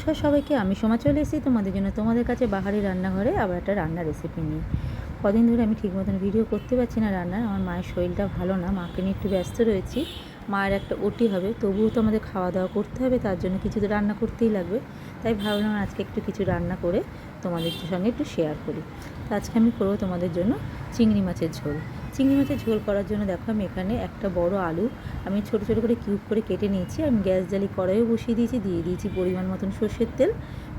নমস্কার সবাইকে, আমি সোমা চলে এসেছি তোমাদের জন্য তোমাদের কাছে বাহারি রান্নাঘরে আবার একটা রান্নার রেসিপি নিয়ে। কদিন ধরে আমি ঠিক মতন ভিডিও করতে পারছি না রান্নার আমার মায়ের শরীরটা ভালো না, মাকে নিয়ে একটু ব্যস্ত রয়েছি। মায়ের একটা ওটি হবে, তবুও তো আমাদের খাওয়া দাওয়া করতে হবে, তার জন্য কিছু তো রান্না করতেই লাগবে। তাই ভাবলাম আজকে একটু কিছু রান্না করে তোমাদের সঙ্গে একটু শেয়ার করি। তো আজকে আমি করব তোমাদের জন্য চিংড়ি মাছের ঝোল। চিংড়ি মাছের ঝোল করার জন্য দেখো আমি এখানে একটা বড় আলু, আমি ছোট ছোট করে কিউব করে কেটে নিয়েছি আমি গ্যাস জালি কড়াইও বসিয়ে দিয়েছি, দিয়ে দিয়েছি পরিমাণ মতন সর্ষের তেল।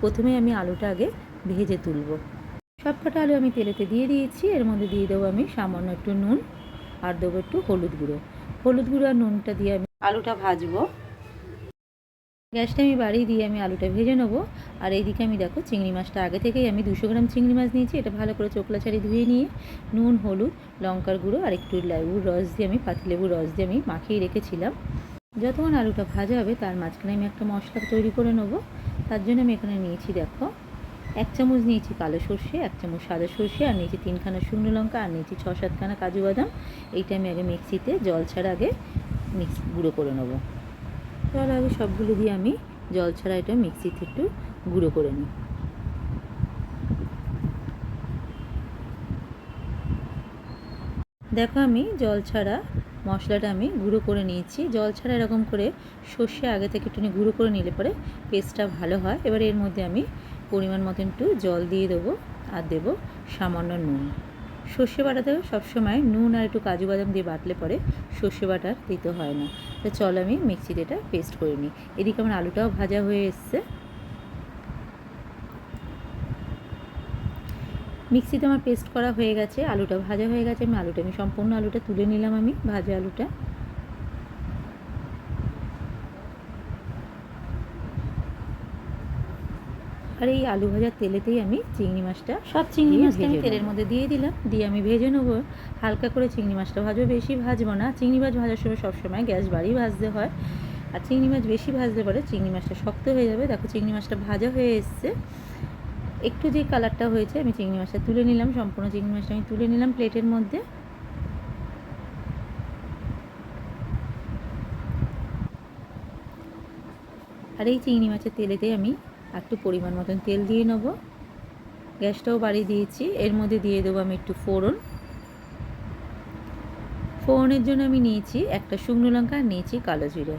প্রথমে আমি আলুটা আগে ভেজে তুলব। সব কটা আলু আমি তেলেতে দিয়ে দিয়েছি, এর মধ্যে দিয়ে দেবো আমি সামান্য একটু নুন, আর দেবো একটু হলুদ গুঁড়ো। হলুদ গুঁড়ো আর নুনটা দিয়ে আমি আলুটা ভাজবো। গ্যাসটা আমি বাড়িয়ে দিয়ে আমি আলুটা ভেজে নেব। আর এইদিকে আমি দেখো চিংড়ি মাছটা আগে থেকেই আমি দুশো গ্রাম চিংড়ি মাছ নিয়েছি। এটা ভালো করে চোখলা ছাড়ি ধুয়ে নিয়ে নুন, হলুদ, লঙ্কার গুঁড়ো আর একটু লেবুর রস দিয়ে আমি পাতিলেবুর রস দিয়ে আমি মাখিয়ে রেখেছিলাম। যতক্ষণ আলুটা ভাজা হবে তার মাঝখানে আমি একটা মশলা তৈরি করে নেব। তার জন্য আমি এখানে নিয়েছি দেখো এক চামচ নিয়েছি কালো সর্ষে, এক চামচ সাদা সর্ষে, আর নিয়েছি তিনখানা শুকনো লঙ্কা, আর নিয়েছি ছ সাতখানা কাজু বাদাম। এইটা আমি আগে মিক্সিতে জল ছাড়া আগে মিক্স গুঁড়ো করে নেব। তার আগে সবগুলো দিয়ে আমি জল ছাড়া এটা মিক্সিতে একটু গুঁড়ো করে নিই। দেখো আমি জল ছাড়া মশলাটা আমি গুঁড়ো করে নিয়েছি। জল ছাড়া এরকম করে সর্ষে আগে থেকে একটু গুঁড়ো করে নিলে পরে পেস্টটা ভালো হয়। এবার এর মধ্যে আমি পরিমাণ মতন একটু জল দিয়ে দেবো আর দেবো সামান্য নুন। সর্ষে বাটাতে সবসময় নুন আর একটু কাজু বাদাম দিয়ে বাটলে পরে সর্ষে বাটার দিতে হয় না। তো চল আমি মিক্সিতে এটা পেস্ট করে নিই। এদিকে আমার আলুটাও ভাজা হয়ে এসছে। মিক্সিতে আমার পেস্ট করা হয়ে গেছে, আলুটা ভাজা হয়ে গেছে, আমি আলুটা, আমি সম্পূর্ণ আলুটা তুলে নিলাম আমি, ভাজা আলুটা। আর এই আলু ভাজার তেলেতেই আমি চিংড়ি মাছটা সব চিংড়ি মাছটা আমি তেলের মধ্যে দিয়ে দিলাম। দিয়ে আমি ভেজে নেব। হালকা করে চিংড়ি মাছটা ভাজবো। বেশি ভাজবো না। চিংড়ি মাছ ভাজার সময় সবসময় গ্যাস বাড়িয়ে ভাজতে হয়। আর চিংড়ি মাছ বেশি ভাজতে পারে চিংড়ি মাছটা শক্ত হয়ে যাবে। দেখো চিংড়ি মাছটা ভাজা হয়ে এসছে। একটু যে কালারটা হয়েছে আমি চিংড়ি মাছটা তুলে নিলাম। সম্পূর্ণ চিংড়ি মাছটা আমি তুলে নিলাম প্লেটের মধ্যে। আর এই চিংড়ি মাছের তেলেতে আমি একটু পরিমাণ মতন তেল দিয়ে নেব। গ্যাসটাও বাড়িয়ে দিয়েছি। এর মধ্যে দিয়ে দেবো আমি একটু ফোড়ন। ফোড়নের জন্য আমি নিয়েছি একটা শুকনো লঙ্কা নিয়েছি কালো জিরে।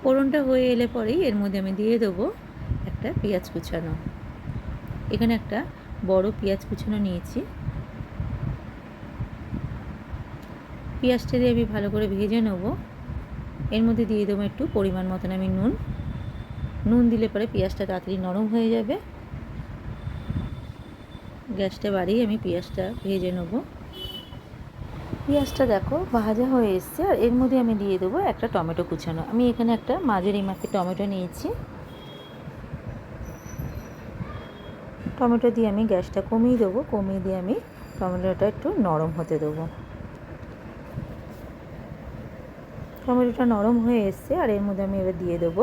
ফোড়নটা হয়ে এলে পরেই এর মধ্যে আমি দিয়ে দেবো একটা পেঁয়াজ কুচানো। এখানে একটা বড় পেঁয়াজ কুচানো নিয়েছি। পেঁয়াজটা দিয়ে আমি ভালো করে ভেজে নেব। এর মধ্যে দিয়ে দেবো একটু পরিমাণ মতন আমি নুন। নুন দিলে পরে পেঁয়াজটা তাড়াতাড়ি নরম হয়ে যাবে। গ্যাসটা বাড়িয়ে আমি পেঁয়াজটা ভেজে নেব। পেঁয়াজটা দেখো ভাজা হয়ে এসছে আর এর মধ্যে আমি দিয়ে দেবো একটা টমেটো কুচানো। আমি এখানে একটা মাঝারি মাপে টমেটো নিয়েছি। টমেটো দিয়ে আমি গ্যাসটা কমিয়ে দেবো। কমিয়ে দিয়ে আমি টমেটোটা একটু নরম হতে দেবো। টমেটোটা নরম হয়ে এসছে, আর এর মধ্যে আমি এবার দিয়ে দেবো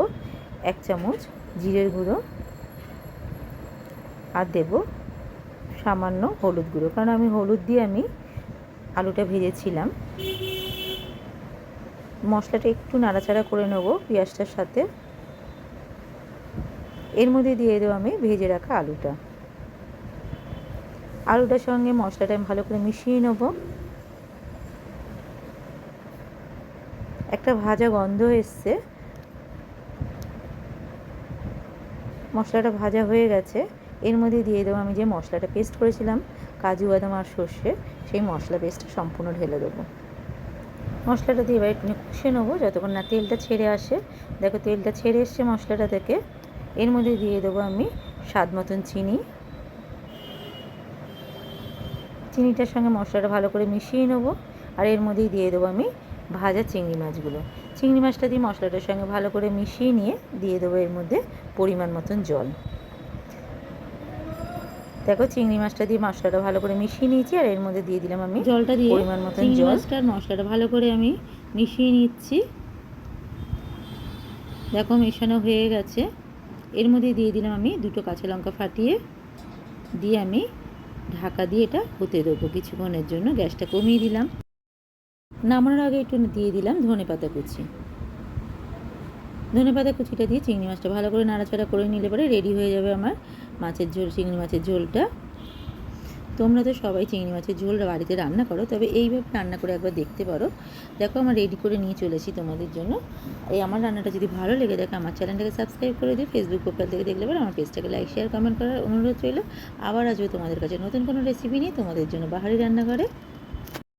এক চামচ জিরের গুঁড়ো আর দেব সামান্য হলুদ গুঁড়ো, কারণ আমি হলুদ দিয়ে আমি আলুটা ভেজেছিলাম। মশলাটা একটু নাড়াচাড়া করে নেব পেঁয়াজটার সাথে। এর মধ্যে দিয়ে দেবো আমি ভেজে রাখা আলুটা। আলুটার সঙ্গে মশলাটা আমি ভালো করে মিশিয়ে নেব। একটা ভাজা গন্ধ এসছে। মশলাটা ভাজা হয়ে গেছে। এর মধ্যে দিয়ে দেবো আমি যে মশলাটা পেস্ট করেছিলাম, কাজু, বাদাম আর সর্ষে, সেই মশলা পেস্টটা সম্পূর্ণ ঢেলে দেবো। মশলাটা দিয়ে এবার একটু কষে নেব, যতক্ষণ না তেলটা ছেড়ে আসে। দেখো তেলটা ছেড়ে এসছে মশলাটা থেকে। এর মধ্যে দিয়ে দেবো আমি স্বাদ মতন চিনি। চিনিটার সঙ্গে মশলাটা ভালো করে মিশিয়ে নেব। আর এর মধ্যেই দিয়ে দেবো আমি ভাজা চিংড়ি মাছগুলো। চিংড়ি মাছটা দিয়ে মশলাটার সঙ্গে ভালো করে মিশিয়ে নিয়ে দিয়ে দেবো এর মধ্যে পরিমাণ মতন জল। দেখো চিংড়ি মাছটা দিয়ে মশলাটা ভালো করে মিশিয়ে নিয়েছি আর এর মধ্যে দিয়ে দিলাম আমি জলটা দিয়ে পরিমাণ মতন জল। মাছটা আর মশলাটা ভালো করে আমি মিশিয়ে নিচ্ছি। দেখো মেশানো হয়ে গেছে। এর মধ্যে দিয়ে দিলাম আমি দুটো কাঁচা লঙ্কা ফাটিয়ে দিয়ে আমি ঢাকা দিয়ে এটা হতে দেবো। কিছুক্ষণের জন্য গ্যাসটা কমিয়ে দিলাম। নামানোর আগে একটু দিয়ে দিলাম ধনে পাতা কুচি। ধনে পাতা কুচিটা দিয়ে চিংড়ি মাছটা ভালো করে নাড়াচাড়া করে নিলে পরে রেডি হয়ে যাবে আমার মাছের ঝোল, চিংড়ি মাছের ঝোলটা। তোমরা তো সবাই চিংড়ি মাছের ঝোল বাড়িতে রান্না করো, তবে এইভাবে রান্না করে একবার দেখতে পারো। দেখো আমার রেডি করে নিয়ে চলেছি তোমাদের জন্য। এই আমার রান্নাটা যদি ভালো লেগে দেখো আমার চ্যানেলটাকে সাবস্ক্রাইব করে দিও ফেসবুক প্রোফাইল থেকে দেখলে পরে আমার পেজটাকে লাইক শেয়ার কমেন্ট করার অনুরোধ রইল। আবার আসবে তোমাদের কাছে নতুন কোনো রেসিপি নিয়ে তোমাদের জন্য বাহারি রান্নাঘরে